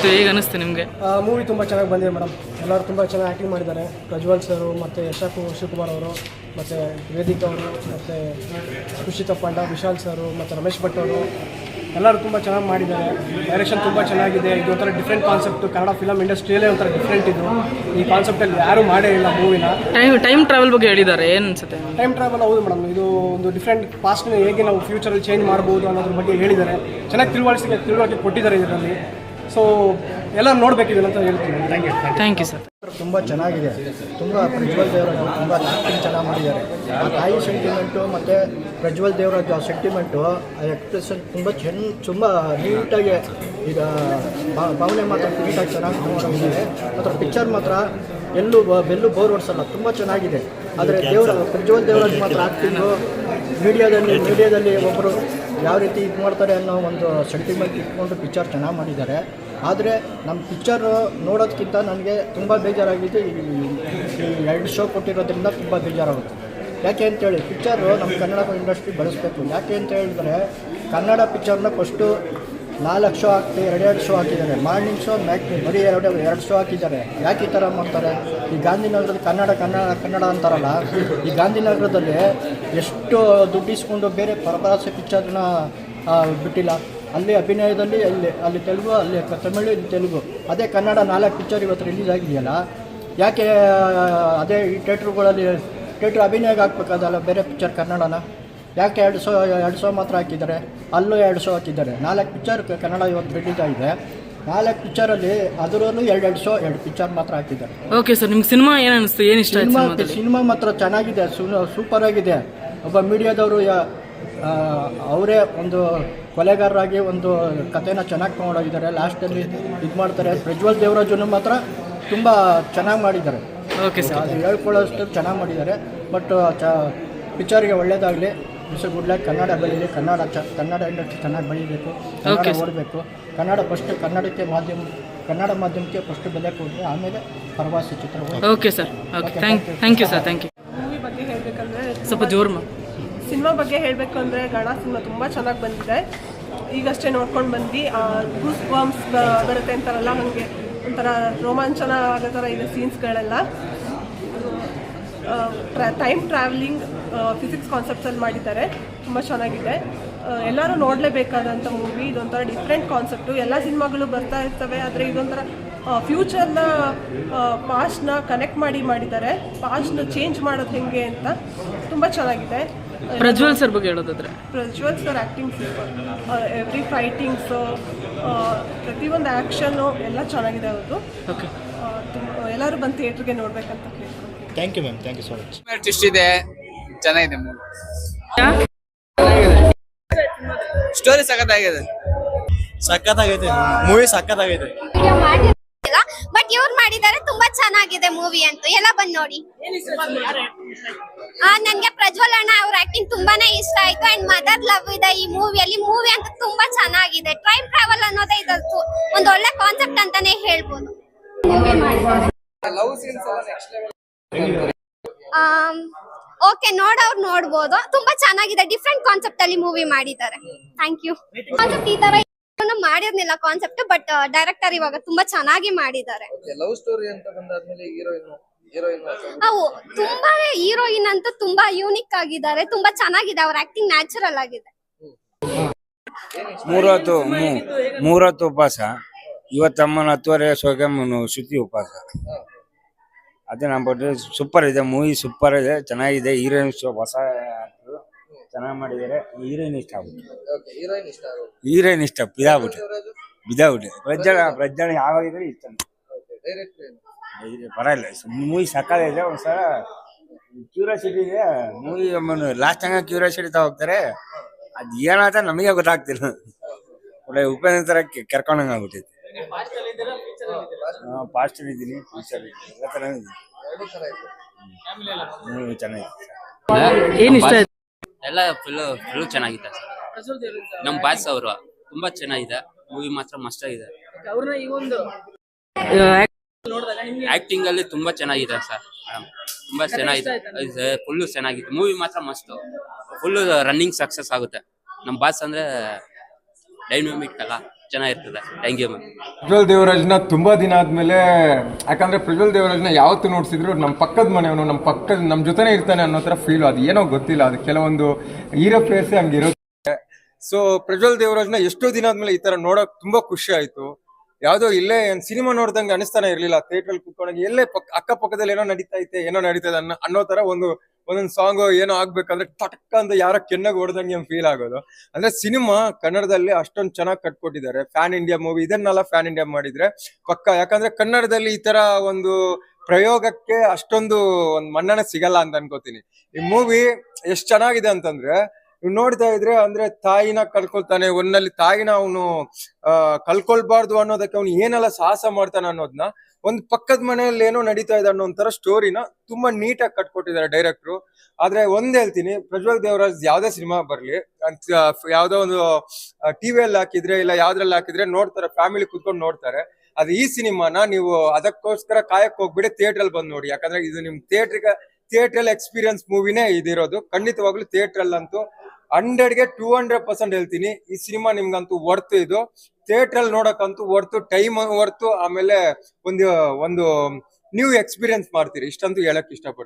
ಇತ್ತು ಈಗ ಅನಿಸ್ತು ನಿಮಗೆ? ಮೂವಿ ತುಂಬ ಚೆನ್ನಾಗಿ ಬಂದಿದೆ ಮೇಡಮ್ ಎಲ್ಲರೂ ತುಂಬ ಚೆನ್ನಾಗಿ ಆ್ಯಕ್ಟಿಂಗ್ ಮಾಡಿದ್ದಾರೆ. ಪ್ರಜ್ವಲ್ ಸರು ಮತ್ತು ಯಶಾಕ್ ಶಿವಕುಮಾರ್ ಅವರು ಮತ್ತು ವೇದಿಕ್ ಅವರು ಮತ್ತು ಖುಷಿತ ಪಾಂಡ ವಿಶಾಲ್ ಸರು ಮತ್ತು ರಮೇಶ್ ಭಟ್ ಅವರು. ಎಲ್ಲರೂ ತುಂಬ ಚೆನ್ನಾಗಿ ಮಾಡಿದ್ದಾರೆ. ಡೈರೆಕ್ಷನ್ ತುಂಬ ಚೆನ್ನಾಗಿದೆ. ಇದು ಒಂಥರ ಡಿಫ್ರೆಂಟ್ ಕಾನ್ಸೆಪ್ಟ್ ಕನ್ನಡ ಫಿಲಮ್ ಇಂಡಸ್ಟ್ರಿಯಲ್ಲೇ ಒಂಥರ ಡಿಫ್ರೆಂಟ್ ಇದು. ಈ ಕಾನ್ಸೆಪ್ಟಲ್ಲಿ ಯಾರೂ ಮಾಡೇ ಇಲ್ಲ ಮೂವಿನ ಟೈಮ್ ಟೈಮ್ ಟ್ರಾವೆಲ್ ಬಗ್ಗೆ ಹೇಳಿದ್ದಾರೆ ಏನು ಅನ್ಸುತ್ತೆ ಟೈಮ್ ಟ್ರಾವೆಲ್ ಹೌದು ಮೇಡಮ್ ಇದು ಒಂದು ಡಿಫ್ರೆಂಟ್ ಪಾಸ್ಟ್ನ ಹೇಗೆ ನಾವು ಫ್ಯೂಚರಲ್ಲಿ ಚೇಂಜ್ ಮಾಡ್ಬೋದು ಅನ್ನೋದ್ರ ಬಗ್ಗೆ ಹೇಳಿದ್ದಾರೆ. ಚೆನ್ನಾಗಿ ತಿಳುವಳಿಸಿಕೆ ತಿಳುವಳಿಕೆ ಕೊಟ್ಟಿದ್ದಾರೆ ಇದರಲ್ಲಿ. ಸೊ ಎಲ್ಲ ನೋಡ್ಬೇಕಿದೆ ಅಂತ ಹೇಳ್ತೀನಿ. Thank you thank you sir ತುಂಬ ಚೆನ್ನಾಗಿದೆ. ತುಂಬ ಪ್ರಜ್ವಲ್ ದೇವರಾಜ್ ತುಂಬ ಆ್ಯಕ್ಟಿಂಗ್ ಚೆನ್ನಾಗಿ ಮಾಡಿದ್ದಾರೆ. ಆ ತಾಯಿ ಸೆಂಟಿಮೆಂಟು ಮತ್ತು ಪ್ರಜ್ವಲ್ ದೇವರಾಜ್ ಆ ಸೆಂಟಿಮೆಂಟು ಆ ಎಕ್ಸ್ಪ್ರೆಷನ್ ತುಂಬ ಚೆನ್ನ ತುಂಬ ನೀಟಾಗಿ ಈಗ ಭಾವನೆ ಮಾತ್ರ ನೀಟಾಗಿ ಚೆನ್ನಾಗಿ ಮಾಡಿದ್ದಾರೆ ಮಾತ್ರ ಪಿಕ್ಚರ್ ಮಾತ್ರ ಎಲ್ಲೂ ಬ- ಬೆಲ್ಲೂ ಬೋರ್ ಹೊಡ್ಸಲ್ಲ ತುಂಬ ಚೆನ್ನಾಗಿದೆ. ಆದರೆ ದೇವರ ಪ್ರಜ್ವಲ್ ದೇವರಾಜ್ ಮಾತ್ರ ಆ್ಯಕ್ಟಿಂಗು ಮೀಡಿಯಾದಲ್ಲಿ ಮೀಡಿಯಾದಲ್ಲಿ ಒಬ್ಬರು ಯಾವ ರೀತಿ ಇದು ಮಾಡ್ತಾರೆ ಅನ್ನೋ ಒಂದು ಸೆಂಟಿಮೆಂಟ್ ಇಟ್ಕೊಂಡು ಪಿಕ್ಚರ್ ಚೆನ್ನಾಗಿ ಮಾಡಿದ್ದಾರೆ. ಆದರೆ ನಮ್ಮ ಪಿಕ್ಚರ್ ನೋಡೋದಕ್ಕಿಂತ ನನಗೆ ತುಂಬ ಬೇಜಾರಾಗಿದ್ದು ಈ ಎರಡು ಶೋ ಕೊಟ್ಟಿರೋದ್ರಿಂದ ತುಂಬ ಬೇಜಾರಾಗುತ್ತೆ. ಯಾಕೆ ಅಂತೇಳಿ ಪಿಕ್ಚರು ನಮ್ಮ ಕನ್ನಡ ಇಂಡಸ್ಟ್ರಿ ಬಳಸಬೇಕು. ಯಾಕೆ ಅಂತ ಹೇಳಿದ್ರೆ, ಕನ್ನಡ ಪಿಕ್ಚರ್ನ ಫಸ್ಟು ನಾಲ್ಕು ಶೋ ಹಾಕಿ ಎರಡೆರಡು ಶೋ ಹಾಕಿದ್ದಾರೆ. ಮಾರ್ನಿಂಗ್ ಶೋ ಮ್ಯಾಕ್ ಬರೀ ಎರಡು ಎರಡು ಶೋ ಹಾಕಿದ್ದಾರೆ. ಯಾಕೆ ಈ ಥರ ಮಾಡ್ತಾರೆ? ಈ ಗಾಂಧಿನಗರದಲ್ಲಿ ಕನ್ನಡ ಕನ್ನಡ ಕನ್ನಡ ಅಂತಾರಲ್ಲ, ಈ ಗಾಂಧಿನಗರದಲ್ಲಿ ಎಷ್ಟು ದುಡ್ಡು ಇಸ್ಕೊಂಡು ಬೇರೆ ಪರಭಾಷೆ ಪಿಕ್ಚರ್ನ ಬಿಟ್ಟಿಲ್ಲ. ಅಲ್ಲಿ ಅಭಿನಯದಲ್ಲಿ ಅಲ್ಲಿ ಅಲ್ಲಿ ತೆಲುಗು ಅಲ್ಲಿ ತಮಿಳು ಇಲ್ಲಿ ತೆಲುಗು. ಅದೇ ಕನ್ನಡ ನಾಲ್ಕು ಪಿಕ್ಚರ್ ಇವತ್ತು ರಿಲೀಸ್ ಆಗಿದೆಯಲ್ಲ? ಯಾಕೆ ಅದೇ ಈ ಥೇಟ್ರುಗಳಲ್ಲಿ ಥೇಟ್ರ್ ಅಭಿನಯಕ್ಕೆ ಹಾಕ್ಬೇಕಾದಲ್ಲ ಬೇರೆ ಪಿಕ್ಚರ್ ಕನ್ನಡನ? ಯಾಕೆ ಎರಡು ಸೋ ಎರಡು ಸೋ ಮಾತ್ರ ಹಾಕಿದ್ದಾರೆ? ಅಲ್ಲೂ ಎರಡು ಸೋ ಹಾಕಿದ್ದಾರೆ. ನಾಲ್ಕು ಪಿಕ್ಚರ್ ಕನ್ನಡ ಇವತ್ತು ರಿಲೀಸ್ ಆಗಿದೆ. ನಾಲ್ಕು ಪಿಕ್ಚರಲ್ಲಿ ಅದರಲ್ಲೂ ಎರಡು ಎರಡು ಸೋ ಎರಡು ಪಿಕ್ಚರ್ ಮಾತ್ರ ಹಾಕಿದ್ದಾರೆ. ಓಕೆ ಸರ್ ನಿಮ್ಗೆ ಸಿನಿಮಾ ಏನು ಅನಿಸ್ತು ಏನು ಇಷ್ಟ ಸಿನಿಮಾ ಸಿನಿಮಾ ಮಾತ್ರ ಚೆನ್ನಾಗಿದೆ. ಸೂಪರ್ ಆಗಿದೆ ಒಬ್ಬ ಮೀಡಿಯಾದವರು ಅವರೇ ಒಂದು ಕೊಲೆಗಾರರಾಗಿ ಒಂದು ಕಥೆನ ಚೆನ್ನಾಗಿ ತೊಗೊಂಡೋಗಿದ್ದಾರೆ. ಲಾಸ್ಟಲ್ಲಿ ಇದು ಮಾಡ್ತಾರೆ. ಪ್ರಜ್ವಲ್ ದೇವರಾಜನು ಮಾತ್ರ ತುಂಬ ಚೆನ್ನಾಗಿ ಮಾಡಿದ್ದಾರೆ. ಓಕೆ ಸರ್ ಅದು ಹೇಳ್ಕೊಳ್ಳೋಷ್ಟು ಚೆನ್ನಾಗಿ ಮಾಡಿದ್ದಾರೆ. ಬಟ್ ಚ ಪಿಕ್ಚರ್ಗೆ ಒಳ್ಳೇದಾಗಲಿ. ಮಿಸ್ಟರ್ ಗುಡ್ ಲಕ್ ಕನ್ನಡ ಬೆಳೀಲಿ. ಕನ್ನಡ ಚ ಕನ್ನಡ ಇಂಡಸ್ಟ್ರಿ ಚೆನ್ನಾಗಿ ಬೆಳೀಬೇಕು. ಕನ್ನಡ ಓಡಬೇಕು ಕನ್ನಡ ಫಸ್ಟ್ ಕನ್ನಡಕ್ಕೆ ಮಾಧ್ಯಮ ಕನ್ನಡ ಮಾಧ್ಯಮಕ್ಕೆ ಫಸ್ಟ್ ಬೆಲೆ ಕೊಡಲಿ ಆಮೇಲೆ ಪ್ರವಾಸಿ ಚಿತ್ರ okay sir okay thank thank you sir thank you movie ಬಗ್ಗೆ ಹೇಳಬೇಕಂದ್ರೆ ಸ್ವಲ್ಪ ಜೋರು ಸಿನಿಮಾ ಬಗ್ಗೆ ಹೇಳಬೇಕು ಅಂದರೆ ಗಣ ಸಿನಿಮಾ ತುಂಬ ಚೆನ್ನಾಗಿ ಬಂದಿದೆ. ಈಗಷ್ಟೇ ನೋಡ್ಕೊಂಡು ಬಂದು ಗೂಸ್ ಬಾಂಬ್ಸ್ ಬರುತ್ತೆ ಅಂತಾರಲ್ಲ, ಹಾಗೆ ಒಂಥರ ರೋಮಾಂಚನ ಆಗೋ ಥರ ಇದೆ ಸೀನ್ಸ್ಗಳೆಲ್ಲ. ಟೈಮ್ ಟ್ರಾವೆಲಿಂಗ್ ಫಿಸಿಕ್ಸ್ ಕಾನ್ಸೆಪ್ಟ್ಸಲ್ಲಿ ಮಾಡಿದ್ದಾರೆ. ತುಂಬ ಚೆನ್ನಾಗಿದೆ. ಎಲ್ಲರೂ ನೋಡಲೇಬೇಕಾದಂಥ ಮೂವಿ ಇದೊಂಥರ ಡಿಫ್ರೆಂಟ್ ಕಾನ್ಸೆಪ್ಟು ಎಲ್ಲ ಸಿನಿಮಾಗಳು ಬರ್ತಾ ಇರ್ತವೆ, ಆದರೆ ಇದೊಂಥರ ಫ್ಯೂಚರ್ನ ಪಾಸ್ಟ್ನ ಕನೆಕ್ಟ್ ಮಾಡಿ ಮಾಡಿದ್ದಾರೆ. ಪಾಸ್ಟ್ನ ಚೇಂಜ್ ಮಾಡೋದು ಹೆಂಗೆ ಅಂತ ತುಂಬ ಚೆನ್ನಾಗಿದೆ. ಪ್ರಜ್ವಲ್ ಸರ್ ಬಗ್ಗೆ ಹೇಳೋದಾದ್ರೆ. Prajwal sir acting super every fightings ಪ್ರತಿಯೊಂದು ಆ್ಯಕ್ಷನ್ನು ಎಲ್ಲ ಚೆನ್ನಾಗಿದೆ ಅವರು ಓಕೆ ಎಲ್ಲರೂ ಬಂದು ಥಿಯೇಟ್ರಿಗೆ ನೋಡ್ಬೇಕಂತ thank you ma'am thank you so much artist ಇದೆ ಚೆನ್ನಾಗಿದೆ ಮೂವಿ. ಸ್ಟೋರಿ ಸಖತ್ತಾಗಿದೆ. ಸಖತ್ತಾಗೈತೆ ಮೂವಿ ಸಖತ್ತಾಗೈತೆ. ಬಟ್ ಇವ್ರು ಮಾಡಿದ್ದಾರೆ ತುಂಬಾ ಚೆನ್ನಾಗಿದೆ ಮೂವಿ ಅಂತೂ. ಎಲ್ಲ ಬಂದ್ ನೋಡಿ. ಆ ನನ್ಗೆ ಪ್ರಜ್ವಲ್ ಅಣ್ಣ ಅವ್ರ ಆಕ್ಟಿಂಗ್ ತುಂಬಾನೇ ಇಷ್ಟ ಆಯ್ತು. ಅಂಡ್ ಮದರ್ ಲವ್ ಇದೆ ಈ ಮೂವಿಯಲ್ಲಿ ಮೂವಿ ಅಂತ ತುಂಬಾ ಚೆನ್ನಾಗಿದೆ. ಟೈಮ್ ಟ್ರಾವೆಲ್ ಅನ್ನೋದೇ ಇದತ್ತು ಒಂದ್ ಒಳ್ಳೆ ಕಾನ್ಸೆಪ್ಟ್ ಅಂತಾನೆ ಹೇಳ್ಬೋದು. ಓಕೆ ನೋಡೋರು ನೋಡ್ಬೋದು. ತುಂಬಾ ಚೆನ್ನಾಗಿದೆ. ಡಿಫ್ರೆಂಟ್ ಕಾನ್ಸೆಪ್ಟ್ ಅಲ್ಲಿ ಮೂವಿ ಮಾಡಿದ್ದಾರೆ. ಥ್ಯಾಂಕ್ ಯು ಕಾನ್ಸೆಪ್ಟ್ ಈ ತರ ಮಾಡಿರ್ಲಿಲ್ಲ ಕಾನ್ಸೆಪ್ಟ್ ಬಟ್ ಡೈರೆಕ್ಟರ್ ಇವಾಗ ತುಂಬಾ ಚೆನ್ನಾಗಿ ಮಾಡಿದ್ದಾರೆ. ಲವ್ ಸ್ಟೋರಿ ಅಂತ ಬಂದಾದ್ಮೇಲೆ ಹೀರೋಯಿನ್ ಹೀರೋಯಿನ್ ಅವು ತುಂಬಾ ಹೀರೋಯಿನ್ ಅಂತ ತುಂಬಾ ಯೂನಿಕ್ ಆಗಿದ್ದಾರೆ ತುಂಬಾ ಚೆನ್ನಾಗಿದೆ ಅವ್ರ ಆಕ್ಟಿಂಗ್ ನ್ಯಾಚುರಲ್ ಆಗಿದೆ. ಮೂರತ್ತು ಮೂರತ್ತು ಉಪವಾಸ. ಇವತ್ತಮ್ಮನ ಹತ್ತುವರೆ ಸೊಗಮ್ಮನು ಶುತಿ ಉಪವಾಸ. ಅದೇ ನಮ್ಮ ಸೂಪರ್ ಇದೆ ಮೂವಿ ಸೂಪರ್ ಇದೆ ಚೆನ್ನಾಗಿದೆ ಹೀರೋಯಿನ್ಸ್ ಹೊಸ. ಚೆನ್ನಾಗಿ ಮಾಡಿದರೆ. ಹೀರೋಯಿನ್ ಇಷ್ಟ ಆಗ್ಬಿಟ್ಟು ಓಕೆ ಹೀರೋಯಿನ್ ಇಷ್ಟ ಆಗೋದು ಹೀರೋಯಿನ್ ಇಷ್ಟ ಬಿದಾಬಿಟ್ಟು ಬಿದಾಗ್ಬಿಟ್ಟು ಪ್ರಜ್ವಲ್ ಪ್ರಜ್ವಲ್. ಯಾವಾಗಿದ್ರೆ ಇಷ್ಟ ಡೈರೆಕ್ಟರ್ ಏನು ಪರವಾಗಿಲ್ಲ ಮೂವಿ ಸಕ್ಕತ್ತಿದೆ ಒಂದ್ಸಲ ಕ್ಯೂರಿಯಾಸಿಟಿ ಇದೆ ಮೂವಿ ಲಾಸ್ಟ್ ಹಂಗ ಕ್ಯೂರಿಯಾಸಿಟಿ ಹೋಗ್ತಾರೆ. ಅದ್ ಏನಾತ ನಮಗೆ ಗೊತ್ತಾಗ್ತಿಲ್ಲ. ಒಳ್ಳೆ ಉಪೇಂದ್ರ ತರ ಕೆರ್ಕೊಂಡಂಗ ಆಗ್ಬಿಟ್ಟೈತೆ ಫಾಸ್ಟ್ ಇದ್ದೀನಿ ಫ್ಯೂಚರ್ ಎಲ್ಲ ತರ ಎರಡು ಥರ ಇದೆ ಮೂವಿ ಚೆನ್ನಾಗಿದೆ. ಏನು ಇಷ್ಟ ಆಯ್ತು? ಎಲ್ಲ ಫುಲ್ ಫುಲ್ ಚೆನ್ನಾಗಿದೆ ಸರ್. ನಮ್ಮ ಬಾಸ್ ಅವರು. ತುಂಬಾ ಚೆನ್ನಾಗಿದೆ. ಮೂವಿ ಮಾತ್ರ ಮಸ್ತ್ ಆಗಿದೆ. ಅವ್ರನ್ನ ಈ ಒಂದು ಆಕ್ಟಿಂಗ್ ಅಲ್ಲಿ ತುಂಬಾ ಚೆನ್ನಾಗಿದೆ ಸರ್. ಮೇಡಮ್ ತುಂಬಾ ಚೆನ್ನಾಗಿದೆ. ಫುಲ್ ಚೆನ್ನಾಗಿದೆ. ಮೂವಿ ಮಾತ್ರ ಮಸ್ತ್ ಫುಲ್ ರನ್ನಿಂಗ್ ಸಕ್ಸಸ್ ಆಗುತ್ತೆ. ನಮ್ಮ ಬಾಸ್ ಅಂದ್ರೆ ಡೈನಮಿಕ್ ಅಲ್ಲ ಚೆನ್ನಾಗಿರ್ತದೆ. ಥ್ಯಾಂಕ್ ಯು ಮ್ಯಾಮ್ ಪ್ರಜ್ವಲ್ ದೇವರಾಜ್ನ ತುಂಬಾ ದಿನ ಆದ್ಮೇಲೆ, ಯಾಕಂದ್ರೆ ಪ್ರಜ್ವಲ್ ದೇವರಾಜ್ನ ಯಾವತ್ತು ನೋಡ್ಸಿದ್ರು ನಮ್ಮ ಪಕ್ಕದ ಮನೆಯವನು ನಮ್ಮ ಪಕ್ಕದ ನಮ್ಮ ಜೊತೆನೇ ಇರ್ತಾನೆ ಅನ್ನೋ ತರ ಫೀಲ್ ಅದು ಏನೋ ಗೊತ್ತಿಲ್ಲ. ಅದು ಕೆಲವೊಂದು ಹೀರೋ ಹಂಗೆ ಹಂಗಿರುತ್ತೆ. ಸೊ ಪ್ರಜ್ವಲ್ ದೇವರಾಜ್ನ ಎಷ್ಟೋ ದಿನ ಆದ್ಮೇಲೆ ಈ ತರ ನೋಡೋಕೆ ತುಂಬಾ ಖುಷಿ ಆಯ್ತು. ಯಾವ್ದೋ ಇಲ್ಲೇ ಸಿನಿಮಾ ನೋಡ್ದಂಗೆ ಅನಿಸ್ತಾನೆ ಇರ್ಲಿಲ್ಲ. ಥಿಯೇಟರ್ ಅಲ್ಲಿ ಕುತ್ಕೊಂಡಾಗ ಎಲ್ಲೇ ಪಕ್ಕ ಅಕ್ಕಪಕ್ಕದಲ್ಲಿ ಏನೋ ನಡೀತಾ ಐತೆ, ಏನೋ ನಡೀತದೆ ಅನ್ನೋ ಅನ್ನೋ ತರ ಒಂದು, ಒಂದೊಂದು ಸಾಂಗ್ ಏನೋ ಆಗ್ಬೇಕಂದ್ರೆ ಟಕ್ ಅಂತ ಯಾರೋ ಕೆನ್ನಾಗ ಹೊಡೆದಂಗೆ ಫೀಲ್ ಆಗೋದು. ಅಂದ್ರೆ ಸಿನಿಮಾ ಕನ್ನಡದಲ್ಲಿ ಅಷ್ಟೊಂದು ಚೆನ್ನಾಗಿ ಕಟ್ಕೊಟ್ಟಿದ್ದಾರೆ ಫ್ಯಾನ್ ಇಂಡಿಯಾ ಮೂವಿ ಇದನ್ನೆಲ್ಲ ಫ್ಯಾನ್ ಇಂಡಿಯಾ ಮಾಡಿದ್ರೆ ಪಕ್ಕ, ಯಾಕಂದ್ರೆ ಕನ್ನಡದಲ್ಲಿ ಈ ತರ ಒಂದು ಪ್ರಯೋಗಕ್ಕೆ ಅಷ್ಟೊಂದು ಒಂದು ಮನ್ನಣೆ ಸಿಗಲ್ಲ ಅಂತ ಅನ್ಕೋತೀನಿ. ಈ ಮೂವಿ ಎಷ್ಟು ಚೆನ್ನಾಗಿದೆ ಅಂತಂದ್ರೆ ಇವ್ ನೋಡ್ತಾ ಇದ್ರೆ ಅಂದ್ರೆ ತಾಯಿನ ಕಳ್ಕೊಳ್ತಾನೆ ಒಂದಲ್ಲಿ ತಾಯಿನ ಅವನು ಅಹ್ ಕಳ್ಕೊಳ್ಬಾರ್ದು ಅನ್ನೋದಕ್ಕೆ ಅವ್ನು ಏನೆಲ್ಲ ಸಾಹಸ ಮಾಡ್ತಾನೆ ಅನ್ನೋದನ್ನ ಒಂದ್ ಪಕ್ಕದ ಮನೆಯಲ್ಲಿ ಏನೋ ನಡೀತಾ ಇದೆ ಅನ್ನೋ ಒಂಥರ ಸ್ಟೋರಿನ ತುಂಬಾ ನೀಟಾಗಿ ಕಟ್ಕೊಟ್ಟಿದ್ದಾರೆ ಡೈರೆಕ್ಟ್ರು ಆದ್ರೆ ಒಂದ್ ಹೇಳ್ತೀನಿ, ಪ್ರಜ್ವಲ್ ದೇವರಾಜ್ ಯಾವ್ದೇ ಸಿನಿಮಾ ಬರ್ಲಿ, ಅಂತ ಯಾವ್ದೋ ಒಂದು ಟಿವಿಯಲ್ಲಿ ಹಾಕಿದ್ರೆ ಇಲ್ಲ ಯಾವ್ದ್ರಲ್ಲಿ ಹಾಕಿದ್ರೆ ನೋಡ್ತಾರೆ ಫ್ಯಾಮಿಲಿ ಕುತ್ಕೊಂಡು ನೋಡ್ತಾರೆ. ಅದು ಈ ಸಿನಿಮಾನ ನೀವು ಅದಕ್ಕೋಸ್ಕರ ಕಾಯಕ್ ಹೋಗ್ಬಿಡಿ ಥಿಯೇಟರ್ ಅಲ್ಲಿ ಬಂದ್ ನೋಡಿ. ಯಾಕಂದ್ರೆ ಇದು ನಿಮ್ ಥಿಯೇಟರ್ ಥಿಯೇಟರ್ ಎಕ್ಸ್ಪೀರಿಯನ್ಸ್ ಮೂವಿನೇ ಇದಿರೋದು. ಖಂಡಿತವಾಗ್ಲೂ ಥಿಯೇಟರ್ ಅಲ್ಲಂತೂ ಹಂಡ್ರೆಡ್ಗೆ ಟೂ ಹಂಡ್ರೆಡ್ ಪರ್ಸೆಂಟ್ ಹೇಳ್ತೀನಿ. ಈ ಸಿನಿಮಾ ನಿಮ್ಗಂತೂ ವರ್ತು ಇದು. ಥಿಯೇಟರ್ ಅಲ್ಲಿ ನೋಡಕ್ಕಂತೂ ವರ್ತು ಟೈಮ್ ವರ್ತು ಆಮೇಲೆ ಒಂದು ಒಂದು ನ್ಯೂ ಎಕ್ಸ್ಪೀರಿಯನ್ಸ್ ಮಾಡ್ತೀರಿ. ಇಷ್ಟಂತೂ ಹೇಳಕ್ ಇಷ್ಟಪಡ್ತೀನಿ.